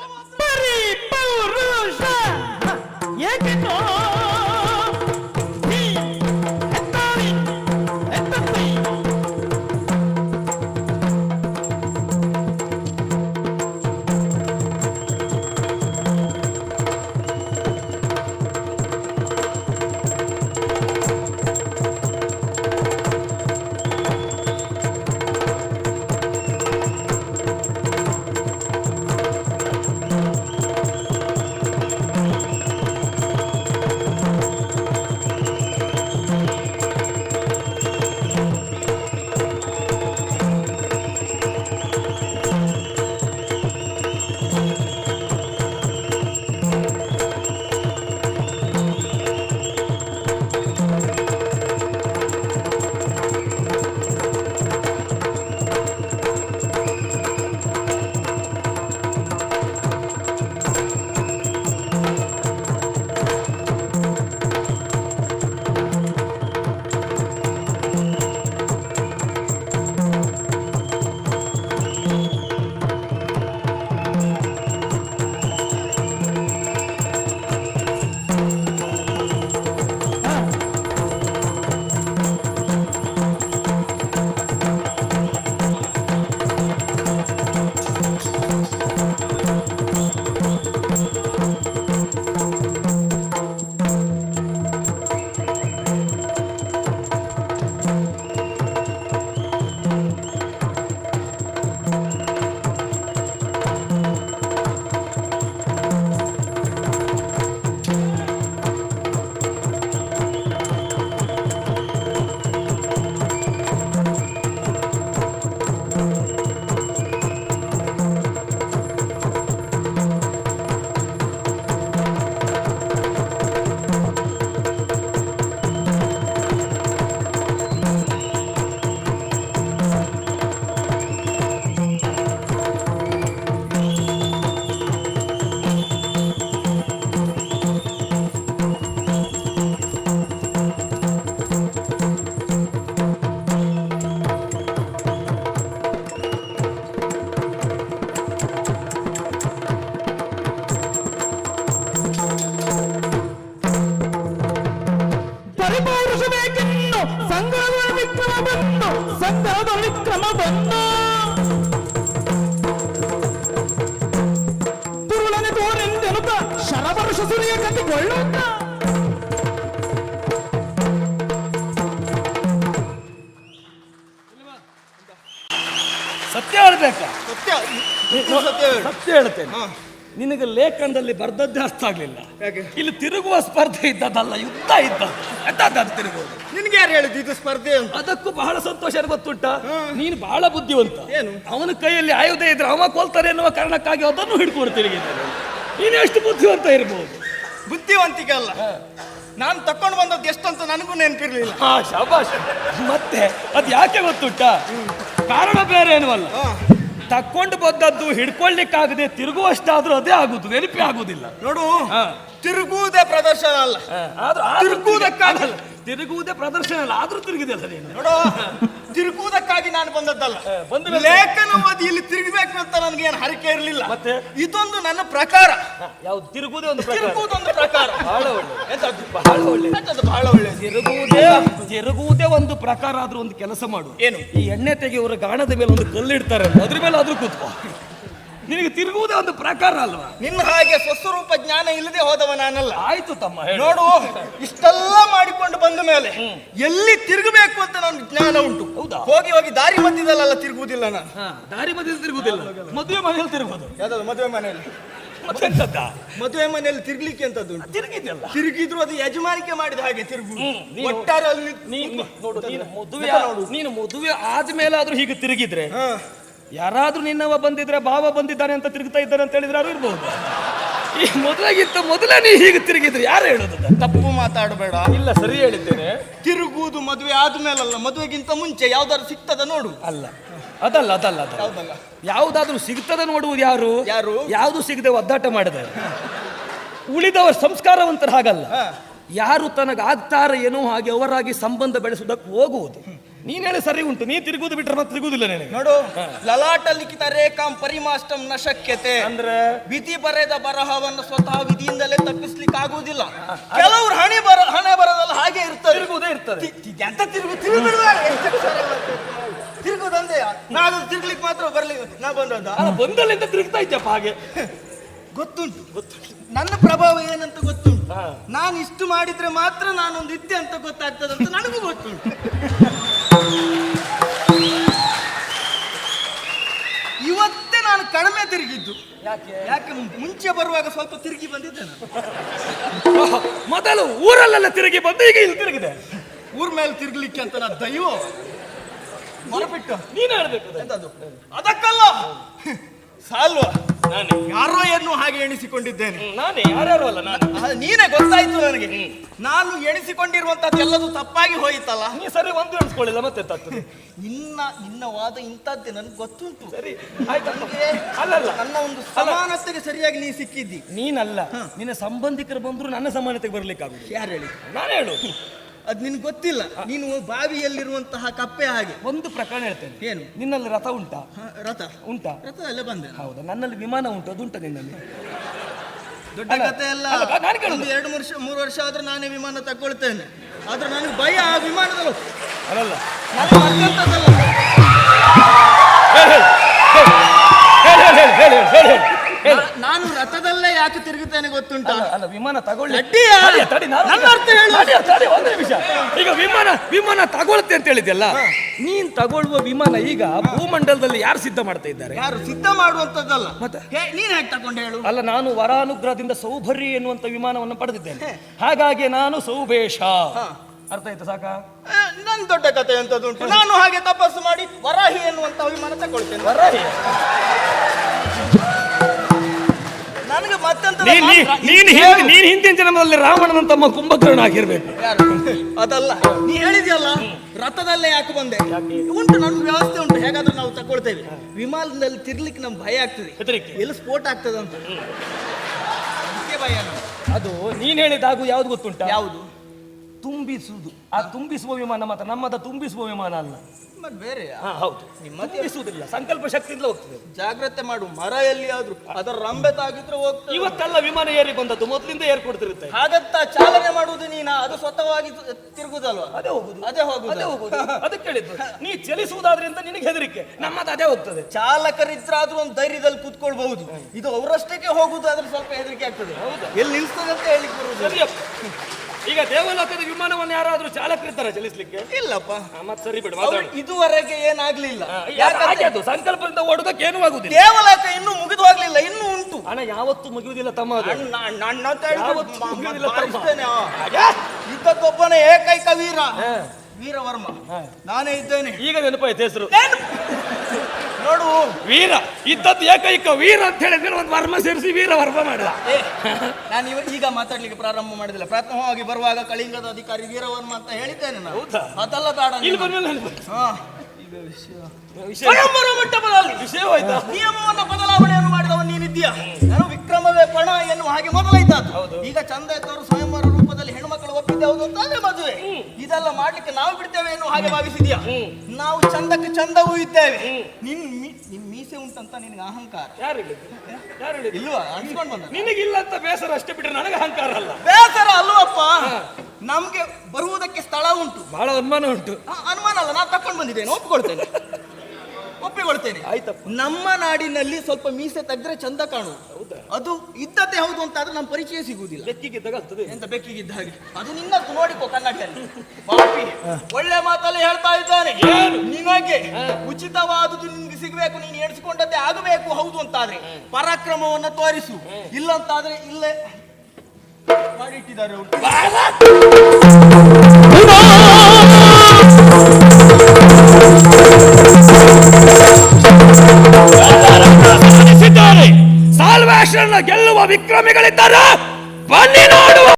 Olamaz ಶರವರುಷ ಸುರಿಯ ಕಟ್ಟಿಕೊಳ್ಳುತ್ತ ಸತ್ಯ ಹೇಳ್ಬೇಕಾ? ಸತ್ಯ. ಸತ್ಯ ಹೇಳು. ಸತ್ಯ ಹೇಳ್ತೇನೆ. ಹಾ. ನಿನಗೆ ಲೇಖನದಲ್ಲಿ ಬರ್ದದ್ದೇ ಅರ್ಥ ಆಗ್ಲಿಲ್ಲ. ಯಾಕೆ? ಇಲ್ಲಿ ತಿರುಗುವ ಸ್ಪರ್ಧೆ ಇದ್ದದಲ್ಲ ಯುದ್ಧ ಇದ್ದ ಎಂತದ್ದು ತಿರುಗೋದು ನಿನ್ಗೆ ಯಾರು ಹೇಳಿದ್ದು ಇದು ಸ್ಪರ್ಧೆ ಅಂತ? ಅದಕ್ಕೂ ಬಹಳ ಸಂತೋಷ ಗೊತ್ತುಂಟ ನೀನು ಬಹಳ ಬುದ್ಧಿವಂತ. ಏನು? ಅವನ ಕೈಯಲ್ಲಿ ಆಯುಧ ಇದ್ರೆ ಅವ ಕೊಲ್ತಾರೆ ಎನ್ನುವ ಕಾರಣಕ್ಕಾಗಿ ಅದನ್ನು ಹಿಡ್ಕೊಂಡು ತಿರುಗಿದ್ದಾನೆ. ನೀನು ಎಷ್ಟು ಬುದ್ಧಿವಂತ ಇರ್ಬೋದು. ಬುದ್ಧಿವಂತಿಕೆ ಅಲ್ಲ ನಾನು ತಕೊಂಡು ಬಂದದ್ದು ಎಷ್ಟಂತ ನನಗೂ ನೆನಪಿರ್ಲಿಲ್ಲ. ಹಾ ಶಾಬಾಷ್. ಮತ್ತೆ ಅದು ಯಾಕೆ ಗೊತ್ತುಂಟ? ಕಾರಣ ಬೇರೆ ಏನೂ ಅಲ್ಲ ಹಾ. ತಕ್ಕೊಂಡು ಬಂದದ್ದು ಹಿಡ್ಕೊಳ್ಳಿಕ್ಕಾಗದೆ ತಿರುಗುವಷ್ಟಾದ್ರೂ ಅದೇ ಆಗುದು ನೆನಪಿ ಆಗುದಿಲ್ಲ. ನೋಡು. ತಿರುಗುವುದೇ ಪ್ರದರ್ಶನ ಅಲ್ಲ. ಆದ್ರೂ ತಿರುಗುವುದಕ್ಕಾಗಿ- ಅಲ್ಲ, ತಿರುಗುವುದೇ ಪ್ರದರ್ಶನ ಅಲ್ಲ ಆದ್ರೂ ತಿರುಗಿದೆಯಲ್ಲ ನೀನು. ನೋಡು ತಿರುಗುವುದಕ್ಕಾಗಿ ನಾನು ಬಂದದ್ದಲ್ಲ. ಬಂದ ಲೇಖನ ಓದಿ ಇಲ್ಲಿ ತಿರುಗಬೇಕು ಅಂತ ನನಗೆ ಏನು ಹರಿಕೆ ಇರಲಿಲ್ಲ. ಮತ್ತೆ? ಇದೊಂದು ನನ್ನ ಪ್ರಕಾರ. ಯಾವ್ದು ತಿರುಗುವುದೇ ಒಂದು ಪ್ರಕಾರ? ತಿರುಗುವುದೊಂದು ಪ್ರಕಾರ. ಬಹಳ ಒಳ್ಳೆ ಎಂತದ್ದು? ಬಹಳ ಒಳ್ಳೆ ಎಂತದ್ದು ಬಹಳ ಒಳ್ಳೆ ತಿರುಗುವುದೇ ತಿರುಗುವುದೇ ಒಂದು ಪ್ರಕಾರ ಆದ್ರೂ ಒಂದು ಕೆಲಸ ಮಾಡು. ಏನು? ಈ ಎಣ್ಣೆ ತೆಗೆಯುವ ಗಾಣದ ಮೇಲೆ ಒಂದು ಕಲ್ಲು ಇಡ್ತಾರೆ. ಅದ್ರ ಮೇಲೆ ಆದ್ರೂ ಕೂತ್ಕೋ. ನಿನಗೆ ತಿರುಗುವುದೇ ಒಂದು ಪ್ರಕಾರ ಅಲ್ವಾ? ನಿನ್ನ ಹಾಗೆ ಸ್ವಸ್ವರೂಪ ಜ್ಞಾನ ಇಲ್ಲದೆ ಹೋದವ ನಾನಲ್ಲ. ಆಯ್ತು ತಮ್ಮ ಹೇಳು. ನೋಡು ಇಷ್ಟೆಲ್ಲ ಮಾಡಿಕೊಂಡು ಬಂದ ಮೇಲೆ ಎಲ್ಲಿ ತಿರುಗಬೇಕು ಅಂತ ನನಗೆ ಜ್ಞಾನ ಉಂಟು. ಹೌದಾ? ಹೋಗಿ ಹೋಗಿ ದಾರಿ ಮಧ್ಯದಲ್ಲೆಲ್ಲ ತಿರುಗುವುದಿಲ್ಲ ನಾನು. ಹಾ, ದಾರಿ ಮಧ್ಯದಲ್ಲಿ ತಿರುಗುದಿಲ್ಲ ಮದುವೆ ಮನೆಯಲ್ಲಿ ತಿರುಗೋದು ಯಾವ್ದಾದ್ರು ಮದುವೆ ಮನೆಯಲ್ಲಿ? ಮತ್ತೆಂತದ್ದ ಮದುವೆ ಮನೆಯಲ್ಲಿ ತಿರ್ಗ್ಲಿಕ್ಕೆ ಅಂತದ್ದು ಉಂಟು? ತಿರುಗಿದೆಯಲ್ಲ? ತಿರುಗಿದ್ರು ಅದು ಯಜಮಾನಿಕೆ ಮಾಡಿದ ಹಾಗೆ ತಿರುಗು ನೀನು- ಒಟ್ಟಾರೆ ಅಲ್ಲಿ ನೀನು ನೋಡು ನೀನು ಮದುವೆ ಮುಖ ಆದ್ರೂ ನೀನು ಮದುವೆ ಆದ್ಮೇಲಾದ್ರೂ ಹೀಗೆ ತಿರುಗಿದ್ರೆ ಹಾ. ಯಾರಾದ್ರೂ ನಿನ್ನವ ಬಂದಿದ್ರೆ ಭಾವ ಬಂದಿದ್ದಾನೆ ಅಂತ ತಿರುಗ್ತಾ ಇದ್ದಾರೆ ಅಂತ ಹೇಳಿದ್ರೆ ಯಾರು ಇರ್ಬೋದು? ಈ ಮೊದಲಾಗಿತ್ತು ಮೊದಲೇ ನೀ ಹೀಗೆ ತಿರುಗಿದ್ರೆ ಯಾರು ಹೇಳೋದು ತಪ್ಪು ಮಾತಾಡಬೇಡ. ಇಲ್ಲ ಸರಿ ಹೇಳಿದ್ದೇನೆ. ತಿರುಗುವುದು ಮದುವೆ ಆದ್ಮೇಲಲ್ಲ ಮದುವೆಗಿಂತ ಮುಂಚೆ ಯಾವ್ದಾದ್ರು ಸಿಗ್ತದ ನೋಡು. ಅಲ್ಲ. ಅದಲ್ಲ ಅದಲ್ಲ ಅದಲ್ಲ. ಯಾವ್ದಲ್ಲ? ಯಾವುದಾದ್ರೂ ಸಿಗ್ತದ ನೋಡುವುದು ಯಾರು? ಯಾರು? ಯಾವುದು ಸಿಗದೆ ಒದ್ದಾಟ ಮಾಡಿದೆ. ಉಳಿದವರ ಸಂಸ್ಕಾರವಂತರ ಹಾಗಲ್ಲ. ಯಾರು ತನಗಾಗ್ತಾರ ಏನೋ ಹಾಗೆ ಅವರಾಗಿ ಸಂಬಂಧ ಬೆಳೆಸುವುದಕ್ಕೆ ಹೋಗುವುದು. ನೀನ್ ಹೇಳಿ ಸರಿ ಉಂಟು. ನೀ ತಿರುಗುದು ಬಿಟ್ರೆ ಮತ್ತೆ ತಿರುಗುದಿಲ್ಲ ನಿನಗೆ. ನೋಡು ಲಲಾಟ ಲಿಖಿತ ರೇಖಾಂ ಪರಿಮಾಷ್ಟಂ ನ ಶಕ್ಯತೆ ಅಂದ್ರೆ? ವಿಧಿ ಬರೆದ ಬರಹವನ್ನು ಸ್ವತಃ ವಿಧಿಯಿಂದಲೇ ತಪ್ಪಿಸ್ಲಿಕ್ಕೆ ಆಗುವುದಿಲ್ಲ ಕೆಲವರು ಹಣೆ ಬರ ಹಣೆ ಬರದಲ್ಲಿ ಹಾಗೆ ಇರ್ತದೆ. ತಿರುಗುದೇ ಇರ್ತದೆ. ಎಂತ ತಿರುಗು? ತಿರುಗುದಂದೆ. ನಾನು ತಿರುಗ್ಲಿಕ್ಕೆ ಮಾತ್ರ ಬರ್ಲಿ. ನಾ ಬಂದದ ಬಂದಲ್ಲಿಂದ ತಿರುಗ್ತಾ ಇದ್ದಪ್ಪ ಹಾಗೆ. ಗೊತ್ತುಂಟು. ನನ್ನ ಪ್ರಭಾವ ಏನಂತ ಗೊತ್ತುಂಟು? ನಾನು ಇಷ್ಟು ಮಾಡಿದ್ರೆ ಮಾತ್ರ ನಾನೊಂದು ಇದ್ದೆ ಅಂತ ಗೊತ್ತಾಗ್ತದೆ ಅಂತ ನನಗೂ ಗೊತ್ತುಂಟು ಇವತ್ತೇ ನಾನು ಕಡಿಮೆ ತಿರುಗಿದ್ದು ಯಾಕೆ? ಯಾಕೆ ಮುಂಚೆ ಬರುವಾಗ ಸ್ವಲ್ಪ ತಿರುಗಿ ಬಂದಿದ್ದೆ ನಾನು. ಮೊದಲು ಊರಲ್ಲೆಲ್ಲ ತಿರುಗಿ ಬಂದು ಈಗ ಇಲ್ಲಿ ತಿರುಗಿದೆ. ಊರ್ ಮೇಲೆ ತಿರುಗ್ಲಿಕ್ಕೆ ಅಂತ ನಾ ದೈವ. ಮರಬಿಟ್ಟು ನೀನು ಹೇಳ್ಬೇಕು. ಅದಕ್ಕಲ್ಲ. ಸಾಲ್ವ? ನಾನೇ. ಯಾರೋ ಏನು ಹಾಗೆ ಎಣಿಸಿಕೊಂಡಿದ್ದೇನೆ. ನಾನು ಯಾರ್ಯಾರು ಅಲ್ಲ ನಾನು? ನೀನೇ ಗೊತ್ತಾಯ್ತು ನನಗೆ. ನಾನು ಎಣಿಸಿಕೊಂಡಿರುವಂತದ್ದೆಲ್ಲದು ತಪ್ಪಾಗಿ ಹೋಯಿತಲ್ಲ? ನೀ ಸರಿ ಒಂದು ಎಣಿಸ್ಕೊಳ್ಳಿಲ್ಲ ಮತ್ತೆ ತಪ್ಪು ನಿನ್ನ ನಿನ್ನ ವಾದ ಇಂಥದ್ದೇ ನನಗೆ ಗೊತ್ತುಂಟು. ಸರಿ ಆಯ್ತಪ್ಪ ನನಗೆ ಅಲ್ಲಲ್ಲ. ನನ್ನ ಒಂದು ಸಮಾನತೆಗೆ ಸರಿಯಾಗಿ ನೀ ಸಿಕ್ಕಿದ್ದಿ. ನೀನಲ್ಲ. ನಿನ್ನ ಸಂಬಂಧಿಕರು ಬಂದ್ರು ನನ್ನ ಸಮಾನತೆಗೆ ಬರ್ಲಿಕ್ಕಾಗುತ್ತೆ ಯಾರು ಹೇಳಿ ನಾನು ಹೇಳು ಅದ್ ನಿನ್ಗೆ ಗೊತ್ತಿಲ್ಲ. ನೀನು ಬಾವಿಯಲ್ಲಿರುವಂತಹ ಕಪ್ಪೆ ಹಾಗೆ. ಒಂದು ಪ್ರಕರಣ ಹೇಳ್ತೇನೆ. ಏನು? ನಿನ್ನಲ್ಲಿ ರಥ ಉಂಟಾ? ಹ, ರಥ. ಉಂಟಾ? ರಥದಲ್ಲೇ ಬಂದೆ ನಾನು. ಹೌದಾ? ನನ್ನಲ್ಲಿ ವಿಮಾನ ಉಂಟು ಅದು ಉಂಟಾ ನಿನ್ನಲ್ಲಿ? ದೊಡ್ಡ ಅಲ್ಲ, ಕತೆ ಎಲ್ಲ ಅಲ್ಲ, ನಾನು ಕೇಳುದು. ಒಂದು ಎರಡು ವರ್ಷ ಮೂರು ವರ್ಷ ಆದ್ರೆ ನಾನೇ ವಿಮಾನ ತಗೊಳ್ತೇನೆ. ಆದ್ರೆ ನನಗೆ ಭಯ ಆ ವಿಮಾನದಲ್ಲಿ. ಅಲ್ಲಲ್ಲ. ನನಗೆ ಮತ್ತೆಂತದಲ್ಲ. ಹೇಳು, ಹೇಳು, ಹೇಳು, ಹೇಳು, ಹೇಳು, ಹೇಳು, ಹೇಳು, ಹೇಳು. ನಾ- ನಾನು ರಥದಲ್ಲೇ ಯಾಕೆ ತಿರುಗುತ್ತೇನೆ ಗೊತ್ತುಂಟಾ? ಅಲ್ಲ, ಅಲ್ಲ ವಿಮಾನ ತಗೊಳ್ಳಿ. ಅಟ್ಟಿ ತಡಿ, ತಡಿ, ನಾನು- ನನ್ನ ಅರ್ಥ ಹೇಳು. ತಡಿ, ತಡಿ, ಒಂದು ನಿಮಿಷ ಈಗ ವಿಮಾನ ತಗೊಳ್ತೆ ಅಂತ ಹೇಳಿದ್ಯಲ್ಲ? ನೀನ್ ತಗೊಳ್ಳುವ ವಿಮಾನ ಈಗ ಭೂಮಂಡಲದಲ್ಲಿ ಯಾರು ಸಿದ್ಧ ಮಾಡ್ತಾ ಇದ್ದಾರೆ? ಯಾರು ಸಿದ್ಧ ಮಾಡುವಂತದ್ದಲ್ಲ ಮತ್ತೆ? ಹೇ, ನೀನ್ ಹೇಗೆ ತಗೊಂಡು ಹೇಳು? ಅಲ್ಲ ನಾನು ವರಾನುಗ್ರಹದಿಂದ ಸೌಭರ್ಯ ಎನ್ನುವಂತ ವಿಮಾನವನ್ನು ಪಡೆದಿದ್ದೇನೆ. ಹಾಗಾಗಿ ನಾನು ಸೌಭೇಶ. ಅರ್ಥ ಆಯ್ತಾ ಸಾಕ? ಏ, ನನ್ ದೊಡ್ಡ ಕತೆ ಎಂತದುಂಟು ನಾನು ಹಾಗೆ ತಪಸ್ಸು ಮಾಡಿ ವರಾಹಿ ಎನ್ನುವಂತ ವಿಮಾನ ತಗೊಳ್ತೇನೆ. ವರಾಹಿ? ನನಗೆ ಮತ್ತೆಂತ ನೀನ್ ಹಿಂದಿನ ಜನ್ಮದಲ್ಲಿ ರಾವಣನ ತಮ್ಮ ಕುಂಭಕರ್ಣ ಆಗಿರ್ಬೇಕು. ಅದಲ್ಲ. ನೀ ಹೇಳಿದ್ಯಲ್ಲ ರಥದಲ್ಲೇ ಯಾಕೆ ಬಂದೆ? ಉಂಟು ನಮ್ ವ್ಯವಸ್ಥೆ ಉಂಟು. ಹೇಗಾದ್ರೂ ನಾವು ತಗೊಳ್ತೇವೆ. ವಿಮಾನದಲ್ಲಿ ತಿರ್ಲಿಕ್ಕೆ ನಮ್ಗೆ ಭಯ ಆಗ್ತದೆ. ಎಲ್ಲಿ ಸ್ಫೋಟ ಆಗ್ತದೆ ಅಂತ ಅದಕ್ಕೆ ಭಯ. ಅದು ನೀನ್ ಹೇಳಿದ ಹಾಗೂ ಯಾವ್ದು ಗೊತ್ತುಂಟ? ಯಾವುದು? ತುಂಬಿಸುವುದು. ಆ ತುಂಬಿಸುವ ವಿಮಾನ ಮಾತ್ರ ನಮ್ಮದ ತುಂಬಿಸುವ ವಿಮಾನ ಅಲ್ಲ. ಮತ್ತೆ ಬೇರೆ ಹಾ ಹೌದು. ತುಂಬಿಸುವುದಿಲ್ಲ ಸಂಕಲ್ಪ ಶಕ್ತಿಯಿಂದ ಹೋಗ್ತದೆ ಜಾಗ್ರತೆ ಮಾಡು ಮರ ಎಲ್ಲಿ ಆದ್ರೂ ಅದರ ರಂಬೆ ತಾಗಿದ್ರೆ ಹೋಗ್ತದೆ. ಇವತ್ತೆಲ್ಲ ವಿಮಾನ ಏರಿ ಬಂದದ್ದು ಮೊದಲಿಂದ ಏರ್ ಕೊಡ್ತಿರುತ್ತೆ. ಹಾಗಂತ ಚಾಲನೆ ಮಾಡುವುದು ನೀನ? ಅದು ಸ್ವತಃವಾಗಿ ತಿರುಗುದಲ್ವಾ? ಅದೇ ಹೋಗುದು. ಅದೇ ಹೋಗುದು? ಅದೇ ಹೋಗುದು. ಅದಕ್ಕೆ ಹೇಳಿದ್ದು ನೀ ಚಲಿಸುವುದಾದ್ರಿಂದ ನಿನಗೆ ಹೆದರಿಕೆ. ನಮ್ಮದು ಅದೇ ಹೋಗ್ತದೆ. ಚಾಲಕರಿದ್ರಾದ್ರೂ ಒಂದು ಧೈರ್ಯದಲ್ಲಿ ಕುತ್ಕೊಳ್ಬಹುದು. ಇದು ಅವರಷ್ಟಕ್ಕೆ ಹೋಗುದು ಆದ್ರೆ ಸ್ವಲ್ಪ ಹೆದರಿಕೆ ಆಗ್ತದೆ. ಹೌದು. ಎಲ್ಲಿ ನಿಲ್ಸ್ತದೆ ಅಂತ ಹೇಳಿ ಬರುವುದು ಸರಿಯಪ್ಪ. ಈಗ ದೇವಲೋಕದ ವಿಮಾನವನ್ನು ಯಾರಾದ್ರೂ ಚಾಲಕರಿದ್ದಾರ ಚಲಿಸ್ಲಿಕ್ಕೆ? ಇಲ್ಲಪ್ಪ. ಮತ್ತೆ ಸರಿ ಬಿಡು ಅವ್ರು ಮಾತಾಡು. ಇದುವರೆಗೆ ಏನಾಗ್ಲಿಲ್ಲ. ಹಾ, ಯಾಕೆ ಹಾಗೆ ಅದು? ಸಂಕಲ್ಪದಿಂದ ಓಡೋದಕ್ಕೆ ಏನೂ ಆಗುದಿಲ್ಲ. ದೇವಲೋಕ ಇನ್ನೂ ಮುಗಿದು ಹೋಗ್ಲಿಲ್ಲ ಇನ್ನೂ ಉಂಟು. ಹಣ ಯಾವತ್ತೂ ಮುಗಿಯುವುದಿಲ್ಲ ತಮ್ಮ ಅದು. ನನ್ನ ಅಂತ ಹೇಳಿದ್ರೆ ಯಾವತ್ತೂ ಮ- ಮ- ಮುಗಿಯುವುದಿಲ್ಲ ತಮ್ಮ. ಬಾರಿಸ್ತೇನೆ, ಆ. ಹಾಗೆ? ಇದ್ದಕ್ಕೊಬ್ಬನೇ ಏಕೈಕ ವೀರ. ಹಾ. ವೀರವರ್ಮ. ನಾನೇ ಇದ್ದೇನೆ. ಈಗ ನೆನಪಾಯ್ತು ಹೆಸರು? ನೋಡು. ವೀರ. ಇದ್ದದ್ದು ಏಕೈಕ ವೀರ ಅಂತ ಹೇಳಿದ್ರೆ ಒಂದು ವರ್ಮ ಸೇರಿಸಿ ವೀರ ವರ್ಮ ಮಾಡಿದ. ಏ, ನಾನು ಇವ ಈಗ ಮಾತಾಡ್ಲಿಕ್ಕೆ ಪ್ರಾರಂಭ ಮಾಡಿದಿಲ್ಲ. ಪ್ರಥಮವಾಗಿ ಬರುವಾಗ ಕಳಿಂಗದ ಅಧಿಕಾರಿ ವೀರವರ್ಮ ಅಂತ ಹೇಳಿದ್ದೇನೆ ನಾನು. ಅದೆಲ್ಲ ಅದಲ್ಲ ಬೇಡ ಸ್ವಯಂವರ ಮಂಟಪದಲ್ಲಿ ವಿಷಯವಾಯ್ತಾ ನಿಯಮವನ್ನ ಬದಲಾವಣೆಯನ್ನು ಮಾಡಿದವ ನೀನಿದ್ದೀಯ. ನಾನು ವಿಕ್ರಮವೇ ಪಣ ಎನ್ನುವ ಹಾಗೆ ಮೊದಲಾಯ್ತಾ ಹೌದು. ಈಗ ಚಂದ ಇದ್ದವರು ಸ್ವಯಂವರ ಹೆಣ್ಮಕ್ಳು ಒಪ್ಪಿದ್ದೆ ಹೌದು ಅಂತ ಅದೇ ಮದುವೆ ಇದೆಲ್ಲ ಮಾಡ್ಲಿಕ್ಕೆ ನಾವು ಬಿಡ್ತೇವೆ ಎನ್ನುವ ಹಾಗೆ ಭಾವಿಸಿದ್ಯಾ? ನಾವು ಚಂದಕ್ಕೆ ಚಂದವೂ ಇದ್ದೇವೆ. ನಿನ್ ನಿನ್ ಮೀಸೆ ಉಂಟಂತ ನಿನ್ಗೆ ಅಹಂಕಾರ. ಇಲ್ವಾ? ಅನ್ಸ್ಕೊಂಡ್ ಬಂದ ನಿನಗಿಲ್ಲ ಅಂತ ಬೇಸರ ಅಷ್ಟೇ ಬಿಟ್ರೆ ನನಗೆ ಅಹಂಕಾರ ಅಲ್ಲ. ಬೇಸರ ಅಲ್ವಪ್ಪ ನಮ್ಗೆ ಬರುವುದಕ್ಕೆ ಸ್ಥಳ ಉಂಟು. ಬಹಳ ಅನುಮಾನ ಉಂಟು. ಅನುಮಾನ ಅಲ್ಲ ನಾನು ತಕೊಂಡು ಬಂದಿದ್ದೇನೆ ಒಪ್ಪಿಕೊಳ್ತೇನೆ. ಒಪ್ಪಿಕೊಳ್ತೇನೆ. ಆಯ್ತಪ್ಪ. ನಮ್ಮ ನಾಡಿನಲ್ಲಿ ಸ್ವಲ್ಪ ಮೀಸೆ ತೆಗ್ದ್ರೆ ಚಂದ ಕಾಣು ಅದು ಇದ್ದದ್ದೇ ಹೌದು ಅಂತ ಆದ್ರೆ ನಮ್ಮ ಪರಿಚಯ ಸಿಗುವುದಿಲ್ಲ. ಬೆಕ್ಕಿಗಿದ್ದಾಗ ಆಗ್ತದೆ. ಎಂತ ಬೆಕ್ಕಿಗಿದ್ದ ಹಾಗೆ? ಅದು ನಿನ್ನದ್ದು ನೋಡಿಕೋ ಕನ್ನಡಿಯಲ್ಲಿ. ಪಾಪಿ ಒಳ್ಳೆ ಮಾತಲ್ಲಿ ಹೇಳ್ತಾ ಇದ್ದಾನೆ. ನಿನಗೆ ಉಚಿತವಾದದ್ದು ನಿಮ್ಗೆ ಸಿಗಬೇಕು ನೀನು ಎಣಿಸಿಕೊಂಡದ್ದೇ ಆಗಬೇಕು ಹೌದು ಅಂತಾದ್ರೆ ಪರಾಕ್ರಮವನ್ನು ತೋರಿಸು. ಇಲ್ಲ ಅಂತಾದ್ರೆ ಇಲ್ಲೇ ಮಾಡಿಟ್ಟಿದ್ದಾರೆ ಅವ್ರು. ಸಾಲ್ವೇಷನ್ ಗೆಲ್ಲುವ ವಿಕ್ರಮಿಗಳಿದ್ದಾರೆ. ಬನ್ನಿ ನೋಡುವ